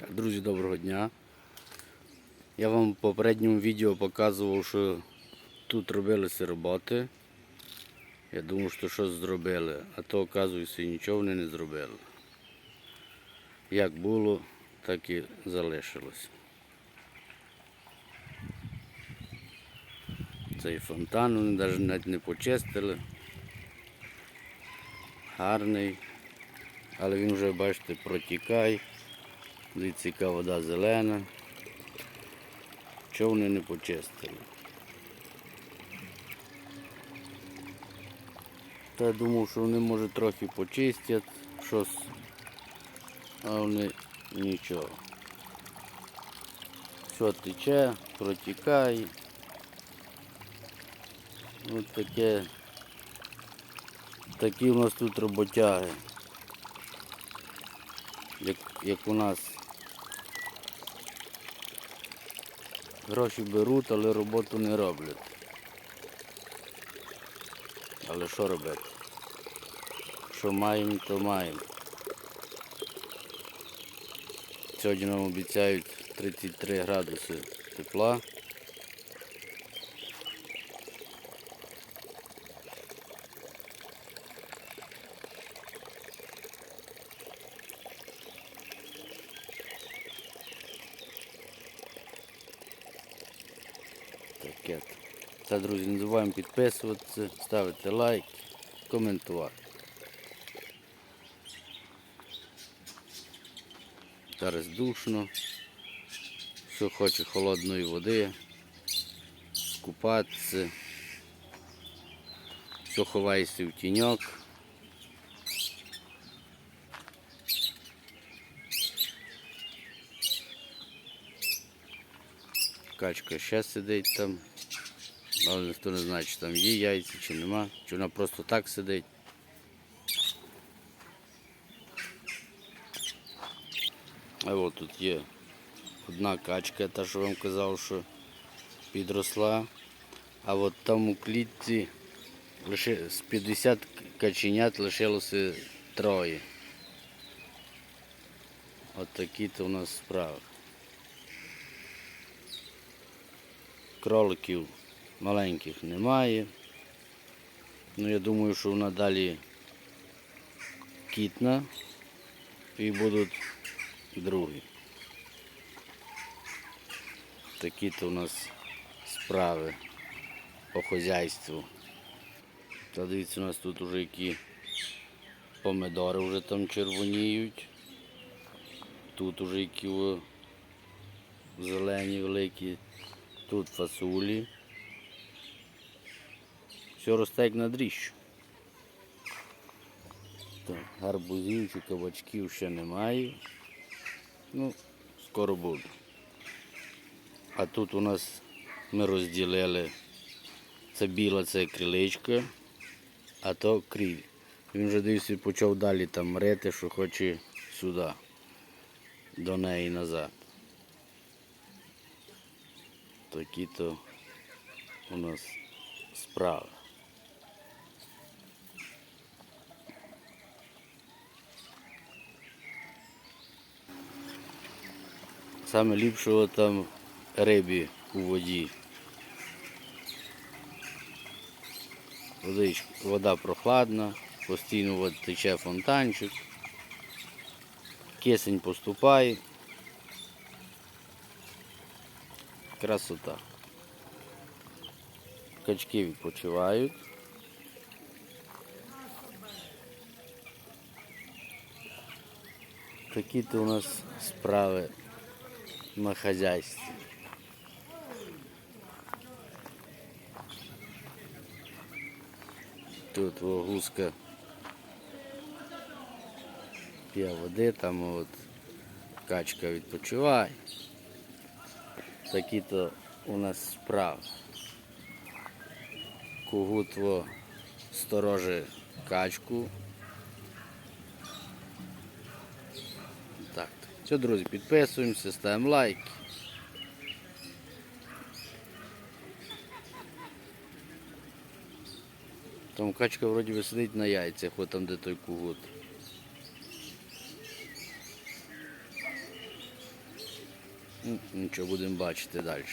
Друзі, доброго дня. Я вам в попередньому відео показував, що тут робилися роботи. Я думав, що щось зробили, а то, оказується, нічого вони не зробили. Як було, так і залишилось. Цей фонтан вони навіть навіть не почистили. Гарний, але він вже, бачите, протікає. Дивіться, яка вода зелена. Чого вони не почистили? Та я думав, що вони може трохи почистять щось, а вони нічого. Все тече, протікає. Ось таке. Такі у нас тут роботяги. Як, як у нас Гроші беруть, але роботу не роблять. Але що робити? Що маємо, то маємо. Сьогодні нам обіцяють 33 градуси тепла. Таке. Це, друзі, не забуваємо підписуватися, ставити лайк, коментувати. Зараз душно. Хто хоче холодної води, скупатися. Хто ховається в тіньок. Качка ще сидить там. Але ніхто не знає, чи там є яйця, чи нема, чи вона просто так сидить. А от тут є одна качка, та що вам казав, що підросла. А от там у клітці лише з 50 каченят лишилося троє. От такі то у нас справи. Кроликів маленьких немає. Ну я думаю, що вона далі кітна і будуть другі. Такі то у нас справи по хозяйству. Та дивіться, у нас тут вже які помидори вже там червоніють. Тут уже які зелені великі, тут фасолі. Все росте як на дріщу. Гарбузів чи кабачків ще немає. Ну, скоро буде. А тут у нас ми розділили. Це біла, це криличка, а то кріль. Він вже дивився почав далі там рити, що хоче сюди, до неї назад. Такі то у нас справи. Саме ліпшого там рибі у воді. Водич, вода прохладна, постійно тече фонтанчик, кисень поступає. Красота. Качки відпочивають. Такі то у нас справи на хазяйстві. Тут о, гуска п'є води, там от качка відпочиває. Такі то у нас справи. Когут во сторожи качку. Так. Все, друзі, підписуємося, ставимо лайки. Там качка вроді би сидить на яйцях, от там де той кугут. Нічого будемо бачити далі.